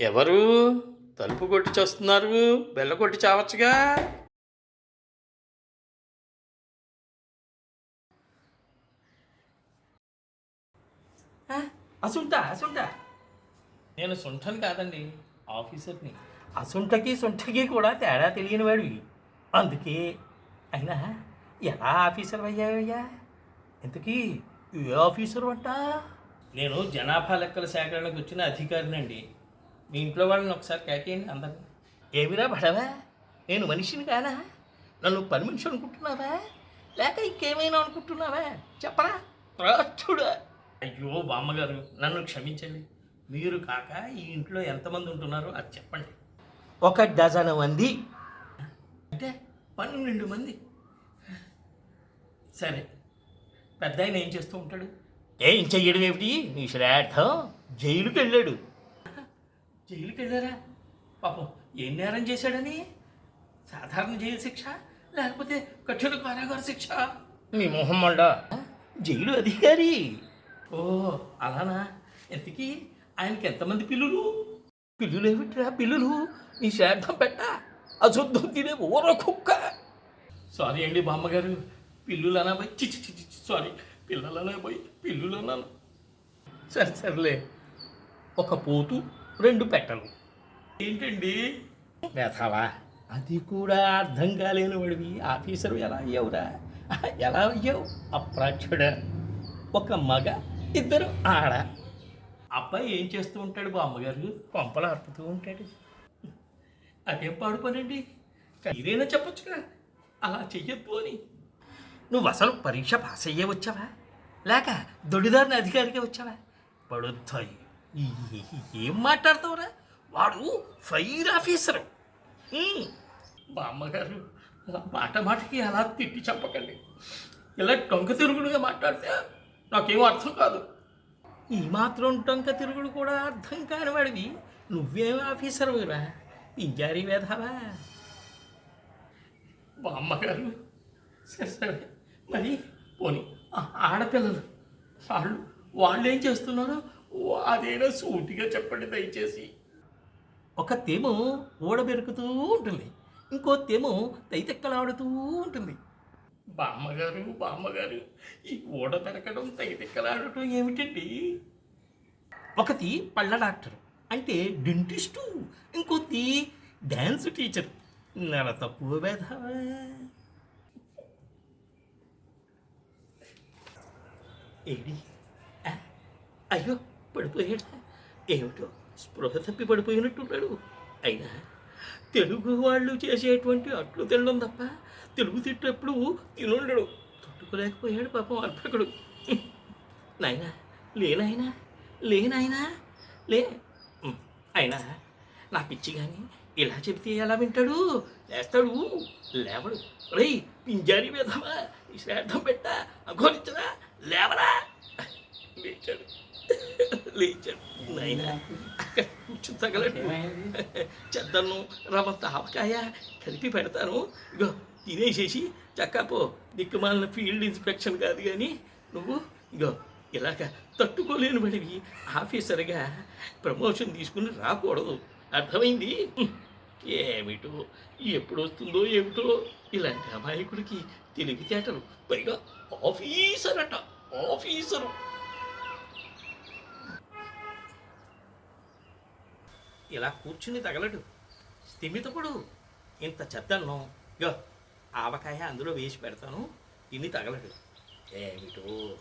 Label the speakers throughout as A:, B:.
A: ఎవరు? తలుపు కొట్టి చేస్తున్నారు. బెల్ల కొట్టి చావచ్చుగా.
B: అసుంటా అసుంటా.
A: నేను సొంటని కాదండి ఆఫీసర్ని.
B: అసుంటకి సొంటకి కూడా తేడా తెలియని వాడివి అందుకే అయినా ఎలా ఆఫీసర్ అయ్యావయ్యా? ఇంతకీ ఏ ఆఫీసర్ అంట?
A: నేను జనాభా లెక్కల సేకరణకు వచ్చిన అధికారినండి. మీ ఇంట్లో వాళ్ళని ఒకసారి కేకేయండి అందరినీ.
B: ఏమిరా పడవా? నేను మనిషిని కానా? నన్ను పని మనిషి అనుకుంటున్నావా? లేక ఇంకేమైనా అనుకుంటున్నావా? చెప్పరా? రాచుడా
A: అయ్యో బామ్మగారు నన్ను క్షమించండి. మీరు కాక ఈ ఇంట్లో ఎంతమంది ఉంటున్నారో అది చెప్పండి.
B: ఒక డజన్ మంది.
A: అంటే పన్నెండు మంది. సరే పెద్ద ఆయన ఏం చేస్తూ ఉంటాడు?
B: ఏం చెయ్యడం ఏమిటి? నీ శ్రాద్ధం జైలుకి వెళ్ళాడు
A: జైలుకి వెళ్ళారా పాపం ఏం నేరం చేశాడని? సాధారణ జైలు శిక్ష లేకపోతే కఠిన కారాగార శిక్ష?
B: మీ మొహం మళ్ళ. జైలు అధికారి.
A: ఓ అలానా? ఎంతకీ ఆయనకి ఎంతమంది పిల్లులు?
B: పిల్లులు ఏమిట్రా పిల్లులు? నీ శ్రాద్ధం పెట్ట. అశుద్ధం తినే ఊర కుక్క.
A: సారీ అండి బామ్మగారు. పిల్లులు అనా పోయి చిచ్చి చిచ్చి సారీ. పిల్లలు అనా పోయి పిల్లులు అన్నాను.
B: సరే సర్లే. ఒక పోతు రెండు పెట్టలు.
A: ఏంటండి?
B: వేతావా అది కూడా అర్థం కాలేని వాడివి ఆఫీసరు ఎలా అయ్యావురా? ఎలా అయ్యావు? అప్రాచ్యుడ. ఒక మగ ఇద్దరు ఆడ.
A: అబ్బాయి ఏం చేస్తూ ఉంటాడు బామ్మగారు
B: కొంపలు అర్పుతూ ఉంటాడు.
A: అదేం పాడుకోనండి మీరైనా చెప్పొచ్చుగా? అలా చెయ్యొద్దు అని.
B: నువ్వు అసలు పరీక్ష పాస్ అయ్యే వచ్చావా? లేక దొడిదారిని అధికారికే వచ్చావా? పడుతాయి ఏం మాట్లాడతావురా? వాడు ఫైర్ ఆఫీసరు
A: బామ్మగారు అలా మాట మాటకి అలా తిట్టి చెప్పకండి ఇలా టొంక తిరుగుడుగా మాట్లాడితే నాకేం అర్థం కాదు.
B: ఈ మాత్రం టొంక తిరుగుడు కూడా అర్థం కాని వాడివి. నువ్వేం ఆఫీసరురా పింజారీ వేధావా?
A: బామ్మగారు సరే సరే. మరి పోనీ ఆడపిల్లలు వాళ్ళు వాళ్ళు ఏం చేస్తున్నారో అదేనా సూటిగా చెప్పండి దయచేసి.
B: ఒక తేమో ఊడబెరుకుతూ ఉంటుంది. ఇంకో తేమో తైతెక్కలాడుతూ ఉంటుంది.
A: బామ్మగారు బామ్మగారు ఈ ఊడ పెరకడం తగితిక్కలాడటం ఏమిటండి?
B: ఒకటి పళ్ళ డాక్టర్ అంటే డెంటిస్టు ఇంకోటి డ్యాన్స్ టీచర్. నెల తక్కువ వేధావా. ఏడి? ఆ, అయ్యో పడిపోయాడా? ఏమిటో? స్పృహ తప్పి పడిపోయినట్టున్నాడు అయినా తెలుగు వాళ్ళు చేసేటువంటి అట్లు తినడం తప్ప తెలుగు తిట్టేప్పుడు తినుండడు. తట్టుకోలేకపోయాడు పాపం అర్పకుడు. నాయనా లేనాయనా లేనాయనా లే అయినా నా పిచ్చి కానీ ఇలా చెబితే ఎలా వింటాడు? లేస్తాడు. లేవడు. రేయ్ పింజారి వేధమా ఈ శ్రాద్ధం పెట్టా? అఘోరించదా? లేవరా? లేచాడు. లేచాడు. నాయనా అక్కడ కూర్చుని తగలడు. చెద్దను రవ్వ తాపకాయ కలిపి పెడతాను. ఇగో తినేసేసి చక్కపో దిక్కుమాలిన ఫీల్డ్ ఇన్స్పెక్షన్ కాదు కానీ నువ్వు ఇగో ఇలాగ తట్టుకోలేని వాడివి. ఆఫీసర్గా ప్రమోషన్ తీసుకుని రాకూడదు. అర్థమైంది? ఏమిటో ఎప్పుడు వస్తుందో ఏమిటో? ఇలాంటి అమాయకుడికి తెలివితేటలు పైగా ఆఫీసర్ అట ఆఫీసరు. ఇలా కూర్చుని తగలడు. స్థిమితపడు. ఇంత చెద్దన్నం గో ఆవకాయ అందులో వేసి పెడతాను. ఇన్ని తగలడు. ఏమిటో?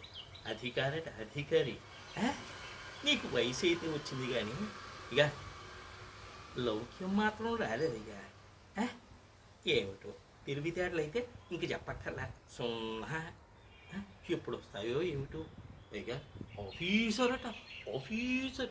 B: అధికారట అధికారి. నీకు వయసు అయితే వచ్చింది కానీ ఇక లౌక్యం మాత్రం రాలేదు ఇక ఏమిటో తెలివితేటలు అయితే ఇంక చెప్పక్కర్లా. సున్నా. ఎప్పుడు వస్తాయో ఏమిటో. ఇక ఆఫీసర్ అట ఆఫీసర్.